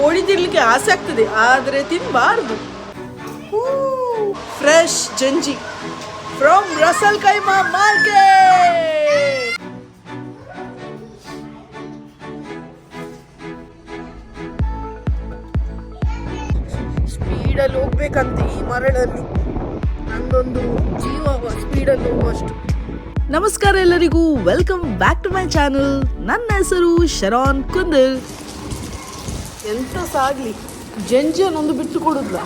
ಕೋಳಿ ತಿನ್ಲಿಕ್ಕೆ ಆಸೆ ಆಗ್ತದೆ, ಆದರೆ ತಿನ್ನಬಾರ್ದು ಫ್ರೆಶ್ ಜಂಜಿ ಫ್ರಮ್ ರಸಲ್ ಕೈಮಾ ಮಾರ್ಕೆಟ್ ಸ್ಪೀಡಲ್ಲಿ ಹೋಗ್ಬೇಕಂತೆ ಈ ಮರಳಲ್ಲಿ. ನಂದೊಂದು ಜೀವ ಸ್ಪೀಡಲ್ಲಿ ಹೋಗುವಷ್ಟು. ನಮಸ್ಕಾರ ಎಲ್ಲರಿಗೂ welcome back to my channel ನನ್ನ ಹೆಸರು ಶರಾನ್ ಕುಂದಲ್ ಎಂತ ಆಗಲಿ ಜಂಜಿಯನ್ನೊಂದು ಬಿಟ್ಟು ಕೊಡುದ್ಲ.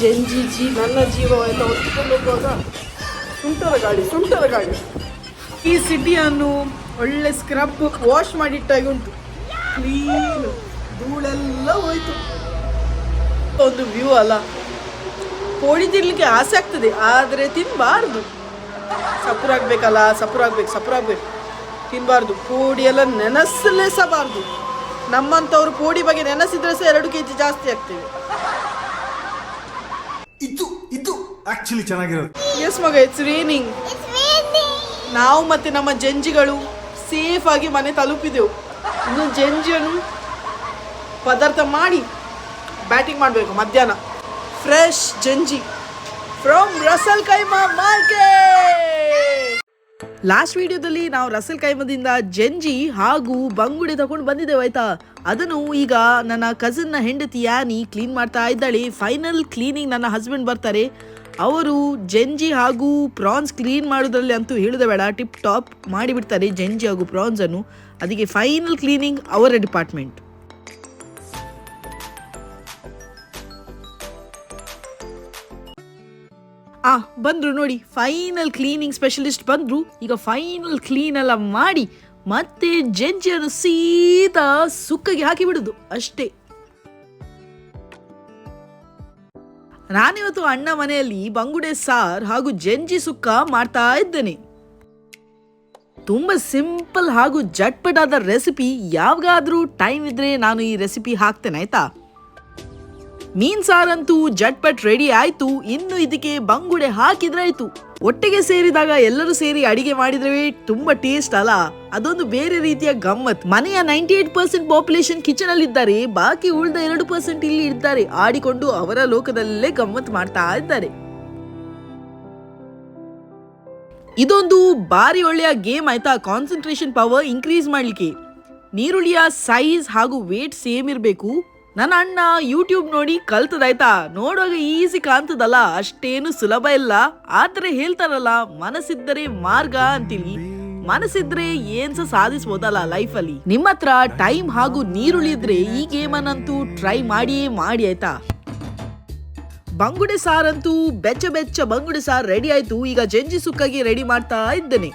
ಜಂಜಿ ಜಿ, ನನ್ನ ಜೀವ ಎಲ್ಲ ಹೊತ್ತುಕೊಂಡು ಹೋಗುವಾಗ ಸುಂಟರ ಗಾಡಿ ಸುಂಟರ ಗಾಡಿ. ಈ ಸಿಟಿಯನ್ನು ಒಳ್ಳೆ ಸ್ಕ್ರಬ್ ವಾಶ್ ಮಾಡಿಟ್ಟಾಗಿ ಉಂಟು. ಕ್ಲೀನ್ ಧೂಳೆಲ್ಲ ಹೋಯ್ತು. ಒಂದು ವ್ಯೂ ಅಲ್ಲ. ಕೋಳಿ ತಿನ್ಲಿಕ್ಕೆ ಆಸೆ ಆಗ್ತದೆ, ಆದರೆ ತಿನ್ನಬಾರ್ದು ಸಪುರಾಗ್ಬೇಕಲ್ಲ ಸಪುರ ಆಗ್ಬೇಕು ತಿನ್ನಬಾರ್ದು ಕೋಡಿ ಎಲ್ಲ ನೆನೆಸಲೇಸಬಾರ್ದು ನಮ್ಮಂಥವ್ರು ಕೋಡಿ ಬಗ್ಗೆ ನೆನೆಸಿದ್ರೆ ಸಹ ಎರಡು ಕೆ ಜಿ ಜಾಸ್ತಿ ಆಗ್ತೇವೆ. ಇದು ಇದು ಆಕ್ಚುಲಿ ಚೆನ್ನಾಗಿರೋದು. ಎಸ್ ಮಗ ಇಟ್ಸ್ ರೇನಿಂಗ್ ನಾವು ಮತ್ತೆ ನಮ್ಮ ಜಂಜಿಗಳು ಸೇಫ್ ಆಗಿ ಮನೆ ತಲುಪಿದೆವು. ಇನ್ನು ಜಂಜಿಯನ್ನು ಪದಾರ್ಥ ಮಾಡಿ ಬ್ಯಾಟಿಂಗ್ ಮಾಡಬೇಕು ಮಧ್ಯಾಹ್ನ. Fresh ಜಂಜಿ. From Russell keema market last ವಿಡಿಯೋದಲ್ಲಿ ನಾವು ರಸಲ್ ಕೈಮದಿಂದ ಜಂಜಿ ಹಾಗೂ ಬಂಗುಡೆ ತಗೊಂಡು ಬಂದಿದ್ದೇವೆ ಆಯ್ತಾ? ಅದನ್ನು ಈಗ ನನ್ನ ಕಸಿನ್ನ ಹೆಂಡತಿ ಯಾನಿ ಕ್ಲೀನ್ ಮಾಡ್ತಾ ಇದ್ದಾಳೆ. ಫೈನಲ್ ಕ್ಲೀನಿಂಗ್ ನನ್ನ ಹಸ್ಬೆಂಡ್ ಬರ್ತಾರೆ. ಅವರು ಜಂಜಿ ಹಾಗೂ ಪ್ರಾನ್ಸ್ ಕ್ಲೀನ್ ಮಾಡೋದ್ರಲ್ಲಿ ಅಂತೂ ಹೇಳುದ ಬೇಡ. ಟಿಪ್ ಟಾಪ್ ಮಾಡಿಬಿಡ್ತಾರೆ ಜಂಜಿ ಹಾಗೂ ಪ್ರಾನ್ಸನ್ನು ಅದಕ್ಕೆ ಫೈನಲ್ ಕ್ಲೀನಿಂಗ್ ಅವರ ಡಿಪಾರ್ಟ್ಮೆಂಟ್ ಆ, ಬಂದ್ರು ನೋಡಿ ಫೈನಲ್ ಕ್ಲೀನಿಂಗ್ ಸ್ಪೆಷಲಿಸ್ಟ್ ಬಂದ್ರು. ಈಗ ಫೈನಲ್ ಕ್ಲೀನ್ ಎಲ್ಲ ಮಾಡಿ, ಮತ್ತೆ ಜಂಜಿಯನ್ನು ಸೀದಾ ಸುಕ್ಕಗೆ ಹಾಕಿ ಬಿಡುದು, ಅಷ್ಟೇ. ನಾನಿವತ್ತು ಅಣ್ಣ ಮನೆಯಲ್ಲಿ ಬಂಗುಡೆ ಸಾರ್ ಹಾಗೂ ಜಂಜಿ ಸುಕ್ಕ ಮಾಡ್ತಾ ಇದ್ದೇನೆ. ತುಂಬಾ ಸಿಂಪಲ್ ಹಾಗೂ ಜಟ್ಪಟಾದ ರೆಸಿಪಿ, ಯಾವಾಗಾದ್ರೂ ಟೈಮ್ ಇದ್ರೆ ನಾನು ಈ ರೆಸಿಪಿ ಹಾಕ್ತೇನೆ, ಆಯ್ತಾ? ಮೀನ್ ಸಾರಂತೂ ಜಟ್ಪಟ್ ರೆಡಿ ಆಯ್ತು, ಇನ್ನು ಇದಕ್ಕೆ ಬಂಗುಡೆ ಹಾಕಿದ್ರಾಯ್ತು. ಒಟ್ಟಿಗೆ ಸೇರಿದಾಗ ಎಲ್ಲರೂ ಸೇರಿ ಅಡಿಗೆ ಮಾಡಿದ್ರೆ ತುಂಬಾ ಟೇಸ್ಟ್ ಅಲ್ಲ ಅದೊಂದು ಬೇರೆ ರೀತಿಯ ಗಮ್ಮತ್. ಮನೆಯ ninety eight percent population kitchen ಅಲ್ಲಿ ಇದ್ದಾರೆ ಬಾಕಿ ಉಳಿದ ಎರಡು ಪರ್ಸೆಂಟ್ ಇಲ್ಲಿ ಇದ್ದಾರೆ ಆಡಿಕೊಂಡು ಅವರ ಲೋಕದಲ್ಲೇ ಗಮ್ಮತ್ ಮಾಡ್ತಾ ಇದ್ದಾರೆ. ಇದೊಂದು ಬಾರಿ ಒಳ್ಳೆಯ ಗೇಮ್ ಆಯ್ತಾ? ಕಾನ್ಸಂಟ್ರೇಷನ್ ಪವರ್ ಇನ್ಕ್ರೀಸ್ ಮಾಡ್ಲಿಕ್ಕೆ. ನೀರುಳ್ಳಿಯ ಸೈಜ್ ಹಾಗೂ ವೇಟ್ ಸೇಮ್ ಇರಬೇಕು. ನನ್ನ ಅಣ್ಣ ಯೂಟ್ಯೂಬ್ ನೋಡಿ ಕಲ್ತದಾಯ್ತಾ ನೋಡುವಾಗ ಈಸಿ ಕಾಣ್ತದಲ್ಲ, ಅಷ್ಟೇನು ಸುಲಭ ಇಲ್ಲ. ಆದ್ರೆ ಹೇಳ್ತಾರಲ್ಲ, ಮನಸ್ಸಿದ್ದರೆ ಮಾರ್ಗ ಅಂತೀನಿ. ಮನಸ್ಸಿದ್ರೆ ಏನ್ಸ ಸಹ ಲೈಫ್ ಅಲ್ಲಿ ನಿಮ್ಮ ಹತ್ರ ಟೈಮ್ ಹಾಗೂ ನೀರುಳಿದ್ರೆ ಈ ಗೇಮ್ ಅನ್ನಂತೂ ಟ್ರೈ ಮಾಡಿಯೇ ಮಾಡಿ ಆಯ್ತಾ? ಬಂಗುಡೆ ಸಾರಂತೂ ಬೆಚ್ಚ ಬೆಚ್ಚ ಬಂಗುಡೆ ಸಾರ್ ರೆಡಿ ಆಯ್ತು. ಈಗ ಜಂಜಿ ಸುಕ್ಕಾಗಿ ರೆಡಿ ಮಾಡ್ತಾ ಇದ್ದೇನೆ.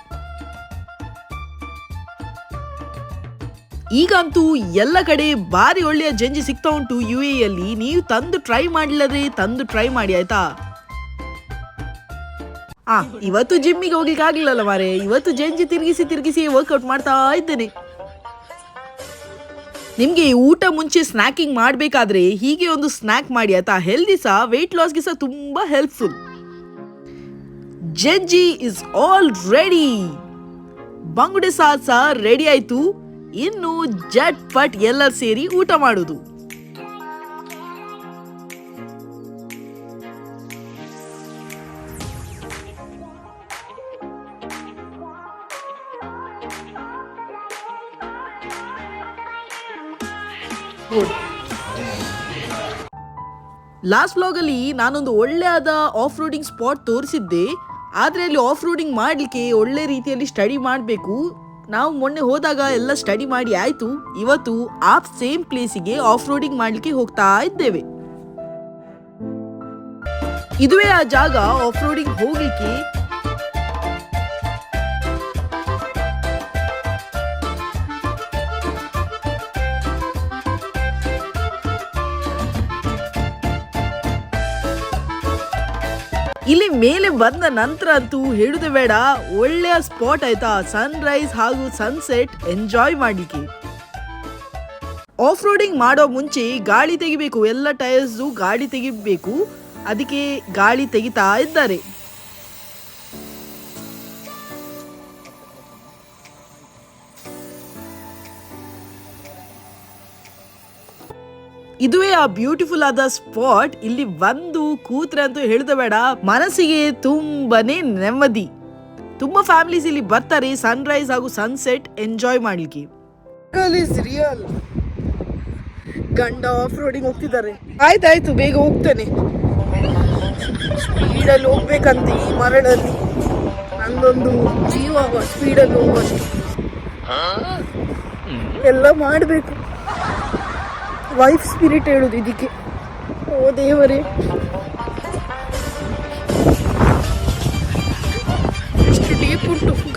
ಈಗಂತೂ ಎಲ್ಲ ಕಡೆ ಭಾರಿ ಒಳ್ಳೆಯ ಜಂಜಿ ಸಿಗ್ತಾ ಉಂಟು ಯು ಎಲ್ಲಿ ನೀವು ತಂದು ಟ್ರೈ ಮಾಡಿಲ್ಲದ್ರೆ ತಂದು ಟ್ರೈ ಮಾಡಿ, ಆಯ್ತಾ? ಆ, ಇವತ್ತು ಜಿಮ್ಮಿಗೆ ಹೋಗ್ಲಿಕ್ಕೆ ಆಗ್ಲಿಲ್ಲಲ್ಲ ಮಾರೆ. ಇವತ್ತು ಜಂಜಿ ತಿರುಗಿಸಿ ತಿರುಗಿಸಿ ವರ್ಕೌಟ್ ಮಾಡ್ತಾ ಇದ್ದೇನೆ. ನಿಮ್ಗೆ ಊಟ ಮುಂಚೆ ಸ್ನ್ಯಾಕಿಂಗ್ ಮಾಡಬೇಕಾದ್ರೆ ಹೀಗೆ ಒಂದು ಸ್ನ್ಯಾಕ್ ಮಾಡಿ, ಆಯ್ತಾ? ಹೆಲ್ದಿ ಸಹ ವೆಯ್ಟ್ ಲಾಸ್ಗೆ ಸಹ ತುಂಬಾ ಹೆಲ್ಪ್ಫುಲ್ ಜಜ್ಜಿ ಇಸ್ ಆಲ್ ರೆಡಿ ಬಂಗುಡೆ ಸಹ ರೆಡಿ ಆಯ್ತು. ಇನ್ನು ಜಟ್ ಪಟ್ ಎಲ್ಲರೂ ಸೇರಿ ಊಟ ಮಾಡುದು. ಲಾಸ್ಟ್ ವ್ಲಾಗಲ್ಲಿ ನಾನೊಂದು ಒಳ್ಳೆಯಾದ ಆಫ್ ರೋಡಿಂಗ್ ಸ್ಪಾಟ್ ತೋರಿಸಿದ್ದೆ. ಆದರೆ ಅಲ್ಲಿ ಆಫ್ ರೋಡಿಂಗ್ ಮಾಡಲಿಕ್ಕೆ ಒಳ್ಳೆ ರೀತಿಯಲ್ಲಿ ಸ್ಟಡಿ ಮಾಡಬೇಕು. ನಾವು ಮೊನ್ನೆ ಹೋದಾಗ ಎಲ್ಲ ಸ್ಟಡಿ ಮಾಡಿ ಆಯ್ತು, ಇವತ್ತು ಆ ಸೇಮ್ ಪ್ಲೇಸಿಗೆ ಆಫ್ ರೋಡಿಂಗ್ ಮಾಡ್ಲಿಕ್ಕೆ ಹೋಗ್ತಾ ಇದ್ದೇವೆ. ಇದುವೇ ಆ ಜಾಗ ಆಫ್ ರೋಡಿಂಗ್ ಹೋಗ್ಲಿಕ್ಕೆ ಮೇಲೆ ಬಂದ ನಂತರ ಅಂತೂ ಹೇಳುದು ಬೇಡ. ಒಳ್ಳೆಯ ಸ್ಪಾಟ್ ಆಯ್ತಾ? ಸನ್ ರೈಸ್ ಹಾಗೂ ಸನ್ಸೆಟ್ ಎಂಜಾಯ್ ಮಾಡಲಿಕ್ಕೆ. ಆಫ್ ರೋಡಿಂಗ್ ಮಾಡೋ ಮುಂಚೆ ಗಾಳಿ ತೆಗಿಬೇಕು. ಎಲ್ಲ ಟೈರ್ಸು ಗಾಳಿ ತೆಗಿಬೇಕು. ಅದಕ್ಕೆ ಗಾಳಿ ತೆಗಿತಾ ಇದ್ದಾರೆ. ಇದುವೇ ಆ ಬ್ಯೂಟಿಫುಲ್ ಆದ ಸ್ಪಾಟ್ ಇಲ್ಲಿ ಒಂದು ಕೂತ್ರೆ ಅಂತೂ ಹೇಳ್ದ ಬೇಡ. ಮನಸ್ಸಿಗೆ ತುಂಬಾನೇ ನೆಮ್ಮದಿ. ತುಂಬಾ ಫ್ಯಾಮಿಲೀಸ್ ಇಲ್ಲಿ ಬರ್ತಾರೆ ಸನ್ರೈಸ್ ಹಾಗೂ ಸನ್ಸೆಟ್ ಎಂಜಾಯ್ ಮಾಡ್ಲಿಕ್ಕೆ. ರಿಯಲ್ ಗಂಡ ಆಫ್ ರೋಡಿಂಗ್ ಹೋಗ್ತಿದ್ದಾರೆ. ಆಯ್ತಾಯ್ತು ಬೇಗ ಹೋಗ್ತೇನೆ. ಸ್ಪೀಡಲ್ಲಿ ಹೋಗ್ಬೇಕಂತ ಈ ಮರಳಲ್ಲಿ. ನಂದೊಂದು ಜೀವ ಸ್ಪೀಡಲ್ಲಿ ಹೋಗುವಷ್ಟು. ಎಲ್ಲ ಮಾಡಬೇಕು. ವೈಫ್ ಸ್ಪಿರಿಟ್ ಹೇಳುದು ಇದಕ್ಕೆ. ಓ ದೇವರೇ.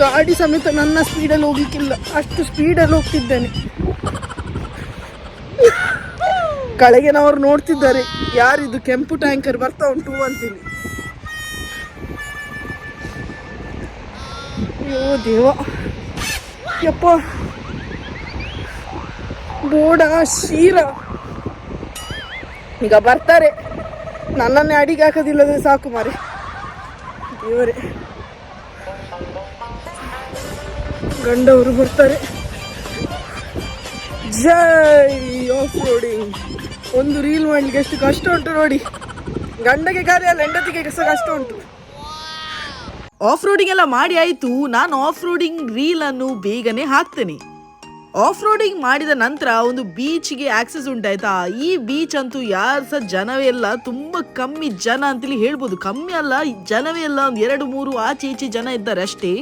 ಗಾಡಿ ಸಮೇತ ನನ್ನ ಸ್ಪೀಡಲ್ಲಿ ಹೋಗ್ಲಿಕ್ಕಿಲ್ಲ. ಅಷ್ಟು ಸ್ಪೀಡಲ್ಲಿ ಹೋಗ್ತಿದ್ದೇನೆ. ಕೆಳಗಿನವರು ನೋಡ್ತಿದ್ದಾರೆ. ಯಾರಿದು? ಕೆಂಪು ಟ್ಯಾಂಕರ್ ಬರ್ತಾ ಉಂಟು ಅಂತೀನಿ. ಅಯ್ಯೋ ದೇವ. ಯಪ್ಪ. ಬೋಡ ಶೀರ. ಈಗ ಬರ್ತಾರೆ. ನನ್ನನ್ನೇ ಅಡಿಗೆ ಹಾಕೋದಿಲ್ಲದೆ ಸಾಕು ಮಾರಿ ದೇವರೇ. ಗಂಡವರು ಬರ್ತಾರೆ. ಜೈ ಆಫ್ ರೋಡಿಂಗ್. ಒಂದು ರೀಲ್ ಮಾಡ್ಲಿಕ್ಕೆ ಎಷ್ಟು ಕಷ್ಟ ಉಂಟು ನೋಡಿ. ಗಂಡಗೆ ಕಾರ್ಯ ಅಲ್ಲ, ಹೆಂಡತಿಗೆ ಸಹ ಕಷ್ಟ ಉಂಟು. ಆಫ್ ರೋಡಿಂಗ್ ಎಲ್ಲ ಮಾಡಿ ಆಯ್ತು, ನಾನು ಆಫ್ ರೋಡಿಂಗ್ ರೀಲ್ ಅನ್ನು ಬೇಗನೆ ಹಾಕ್ತೇನೆ. ಆಫ್ ರೋಡಿಂಗ್ ಮಾಡಿದ ನಂತರ ಒಂದು ಬೀಚ್ಗೆ ಆಕ್ಸೆಸ್ ಉಂಟಾಯ್ತಾ? ಈ ಬೀಚ್ ಅಂತೂ ಯಾರು ಸಹ ಜನವೇ ಇಲ್ಲ ತುಂಬಾ ಕಮ್ಮಿ ಜನ ಅಂತೇಳಿ ಹೇಳ್ಬೋದು. ಕಮ್ಮಿ ಅಲ್ಲ, ಜನವೇ ಇಲ್ಲ ಒಂದು ಎರಡು ಮೂರು ಆಚೆ ಈಚೆ ಜನ ಇದ್ದಾರೆ ಅಷ್ಟೇ.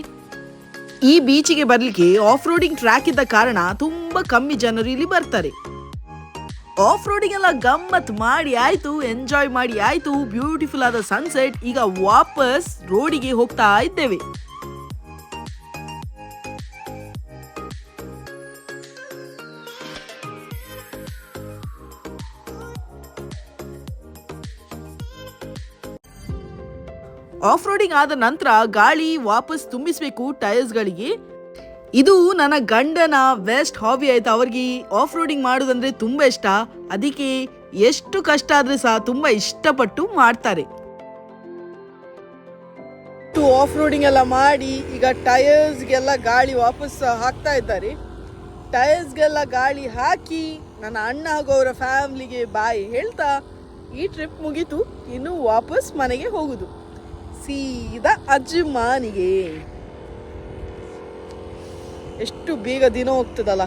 ಈ ಬೀಚಿಗೆ ಬರಲಿಕ್ಕೆ ಆಫ್ ರೋಡಿಂಗ್ ಟ್ರ್ಯಾಕ್ ಇದ್ದ ಕಾರಣ ತುಂಬಾ ಕಮ್ಮಿ ಜನರು ಇಲ್ಲಿ ಬರ್ತಾರೆ. ಆಫ್ ರೋಡಿಂಗ್ ಎಲ್ಲ ಗಮ್ಮತ್ ಮಾಡಿ ಆಯ್ತು ಎಂಜಾಯ್ ಮಾಡಿ ಆಯ್ತು ಬ್ಯೂಟಿಫುಲ್ ಆದ ಸನ್ಸೆಟ್ ಈಗ ವಾಪಸ್ ರೋಡಿಗೆ ಹೋಗ್ತಾ ಇದ್ದೇವೆ. ಆಫ್ ರೋಡಿಂಗ್ ಆದ ನಂತರ ಗಾಳಿ ವಾಪಸ್ ತುಂಬಿಸಬೇಕು ಟೈರ್ಸ್ಗಳಿಗೆ. ಇದು ನನ್ನ ಗಂಡನ ಬೆಸ್ಟ್ ಹಾಬಿ ಆಯ್ತು. ಅವ್ರಿಗೆ ಆಫ್ ರೋಡಿಂಗ್ ಮಾಡೋದಂದ್ರೆ ತುಂಬಾ ಇಷ್ಟ. ಅದಕ್ಕೆ ಎಷ್ಟು ಕಷ್ಟ ಆದ್ರೆ ಸಹ ತುಂಬಾ ಇಷ್ಟಪಟ್ಟು ಮಾಡ್ತಾರೆ. ಆಫ್ ರೋಡಿಂಗ್ ಎಲ್ಲ ಮಾಡಿ ಈಗ ಟೈರ್ಸ್ಗೆಲ್ಲ ಗಾಳಿ ವಾಪಸ್ ಹಾಕ್ತಾ ಇದ್ದಾರೆ. ಟೈರ್ಸ್ಗೆಲ್ಲ ಗಾಳಿ ಹಾಕಿ ನನ್ನ ಅಣ್ಣ ಹಾಗೂ ಅವರ ಫ್ಯಾಮ್ಲಿಗೆ ಬಾಯಿ ಹೇಳ್ತಾ ಈ ಟ್ರಿಪ್ ಮುಗೀತು. ಇನ್ನು ವಾಪಸ್ ಮನೆಗೆ ಹೋಗುದು. ಸೀದಾ ಅಜ್ಮಾನಿಗೆ ಎಷ್ಟು ಬೇಗ ದಿನ ಹೋಗ್ತದಲ್ಲ.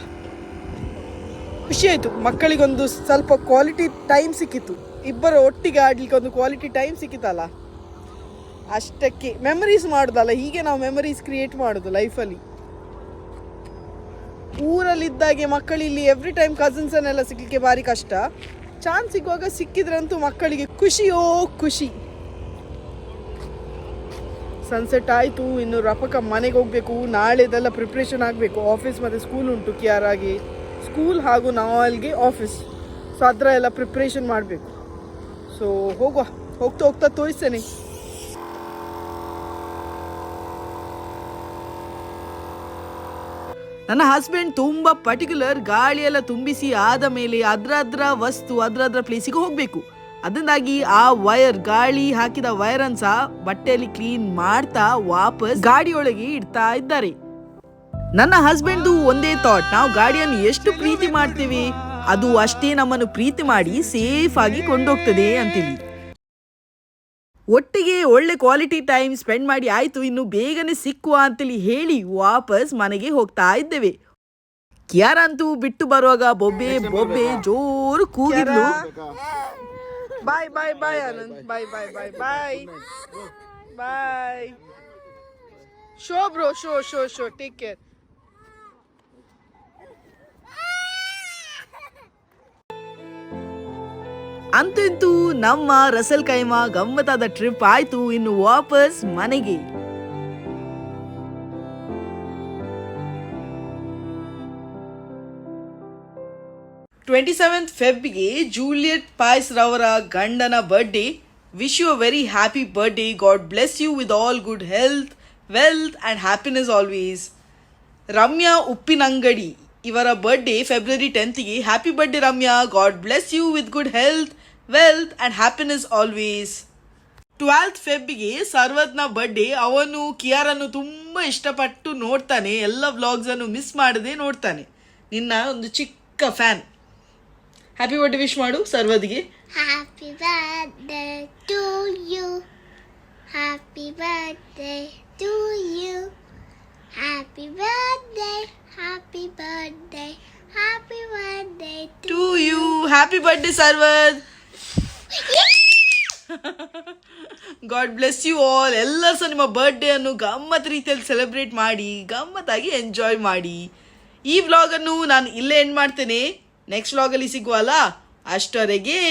ಖುಷಿ ಆಯಿತು. ಮಕ್ಕಳಿಗೊಂದು ಸ್ವಲ್ಪ ಕ್ವಾಲಿಟಿ ಟೈಮ್ ಸಿಕ್ಕಿತ್ತು. ಇಬ್ಬರು ಒಟ್ಟಿಗೆ ಆಡ್ಲಿಕ್ಕೆ ಒಂದು ಕ್ವಾಲಿಟಿ ಟೈಮ್ ಸಿಕ್ಕಿತಲ್ಲ. ಅಷ್ಟಕ್ಕೆ ಮೆಮರೀಸ್ ಮಾಡೋದಲ್ಲ. ಹೀಗೆ ನಾವು ಮೆಮರೀಸ್ ಕ್ರಿಯೇಟ್ ಮಾಡೋದು ಲೈಫಲ್ಲಿ ಊರಲ್ಲಿದ್ದಾಗೆ ಮಕ್ಕಳಿಲ್ಲಿ ಎವ್ರಿ ಟೈಮ್ ಕಸಿನ್ಸನ್ನೆಲ್ಲ ಸಿಗ್ಲಿಕ್ಕೆ ಭಾರಿ ಕಷ್ಟ. ಚಾನ್ಸ್ ಸಿಗುವಾಗ ಸಿಕ್ಕಿದ್ರಂತೂ ಮಕ್ಕಳಿಗೆ ಖುಷಿಯೋ ಖುಷಿ. ಸನ್ಸೆಟ್ ಆಯಿತು, ಇನ್ನು ರಪಕ ಮನೆಗೆ ಹೋಗಬೇಕು ನಾಳೆದೆಲ್ಲ ಪ್ರಿಪ್ರೇಷನ್ ಆಗಬೇಕು. ಆಫೀಸ್ ಮತ್ತು ಸ್ಕೂಲ್ ಉಂಟು ಆಗಿ ಸ್ಕೂಲ್ ಹಾಗೂ ನಾಲ್ಗೆ ಆಫೀಸ್ ಸೊ ಅದರ ಎಲ್ಲ ಪ್ರಿಪ್ರೇಷನ್ ಮಾಡಬೇಕು. ಸೊ ಹೋಗುವ. ಹೋಗ್ತಾ ಹೋಗ್ತಾ ತೋರಿಸ್ತೇನೆ. ನನ್ನ ಹಸ್ಬೆಂಡ್ ತುಂಬ ಪರ್ಟಿಕ್ಯುಲರ್ ಗಾಳಿಯೆಲ್ಲ ತುಂಬಿಸಿ ಆದ ಮೇಲೆ ಅದ್ರ ಅದ್ರ ವಸ್ತು ಅದ್ರ ಅದ್ರ ಪ್ಲೇಸಿಗೆ ಹೋಗ್ಬೇಕು. ಅದರಿಂದಾಗಿ ಆ ವೈರ್ ಗಾಳಿ ಹಾಕಿದ ವೈರ್ ಅನ್ಸ ಬಟ್ಟೆಯಲ್ಲಿ ಕ್ಲೀನ್ ಮಾಡ್ತಾ ವಾಪಸ್ ಗಾಡಿಯೊಳಗೆ ಇಡ್ತಾ ಇದ್ದಾರೆ. ನನ್ನ ಹಸ್ಬೆಂಡ್ದು ಒಂದೇ ಥಾಟ್ ನಾವು ಗಾಡಿಯನ್ನು ಎಷ್ಟು ಪ್ರೀತಿ ಮಾಡ್ತೀವಿ? ಅದು ಅಷ್ಟೇ ನಮ್ಮನ್ನು ಪ್ರೀತಿ ಮಾಡಿ ಸೇಫ್ ಆಗಿ ಕೊಂಡೋಗ್ತದೆ ಅಂತೀವಿ. ಒಟ್ಟಿಗೆ ಒಳ್ಳೆ ಕ್ವಾಲಿಟಿ ಟೈಮ್ ಸ್ಪೆಂಡ್ ಮಾಡಿ ಆಯ್ತು, ಇನ್ನು ಬೇಗನೆ ಸಿಕ್ಕುವ ಅಂತೇಳಿ ಹೇಳಿ ವಾಪಸ್ ಮನೆಗೆ ಹೋಗ್ತಾ ಇದ್ದೇವೆ. ಕ್ಯಾರಂತೂ ಬಿಟ್ಟು ಬರುವಾಗ ಬೊಬ್ಬೆ ಬೊಬ್ಬೆ ಜೋರು ಕೂಗಿದ್ಲು. Bye bye, bye, Anand. Bye, bye, bye, bye. Bye. Show, bro. Show show show Take care. ಅಂತೂ ನಮ್ಮ ರಸಲ್ ಕೈಮಾ ಗಮ್ಮತ್ತಾದ ಟ್ರಿಪ್ ಆಯ್ತು ಇನ್ನು ವಾಪಸ್ ಮನೆಗೆ ಟ್ವೆಂಟಿ ಸೆವೆಂತ್ ಫೆಬ್ಗೆ ಜೂಲಿಯಟ್ ಪಾಯ್ಸ್ ರವರ ಗಂಡನ birthday wish you a very happy birthday God bless you with all good health wealth and happiness always Ramya Uppinangady ಇವರ birthday February ಟೆಂತ್ಗೆ happy birthday Ramya God bless you with good health wealth and happiness always twelfth ಫೆಬ್ಗೆ ಸರ್ವತ್ನ birthday ಅವನು ಕಿಯಾರನ್ನು ತುಂಬ ಇಷ್ಟಪಟ್ಟು ನೋಡ್ತಾನೆ. ಎಲ್ಲ ವ್ಲಾಗ್ಸನ್ನು miss ಮಾಡದೆ ನೋಡ್ತಾನೆ. ನಿನ್ನ ಒಂದು ಚಿಕ್ಕ ಫ್ಯಾನ್ ಹ್ಯಾಪಿ ಬರ್ಡೇ ವಿಶ್ ಮಾಡು ಸರ್ವದಿಗೆ. Happy birthday to you happy birthday to you happy birthday happy birthday happy birthday to you happy birthday Sarvad God bless you all ಎಲ್ಲರೂ ಸಹ ನಿಮ್ಮ ಬರ್ಡೇ ಅನ್ನು ಗಮ್ಮತ್ ರೀತಿಯಲ್ಲಿ ಸೆಲೆಬ್ರೇಟ್ ಮಾಡಿ ಗಮ್ಮತ್ತಾಗಿ ಎಂಜಾಯ್ ಮಾಡಿ. ಈ ವ್ಲಾಗನ್ನು ನಾನು ಇಲ್ಲೇ ಎಂಡ್ ಮಾಡ್ತೇನೆ. ನೆಕ್ಸ್ಟ್ ಲಾಗ್ ಅಲ್ಲಿ ಸಿಗೋಳಾ ಆಷ್ಟರ್ ಅಗೇ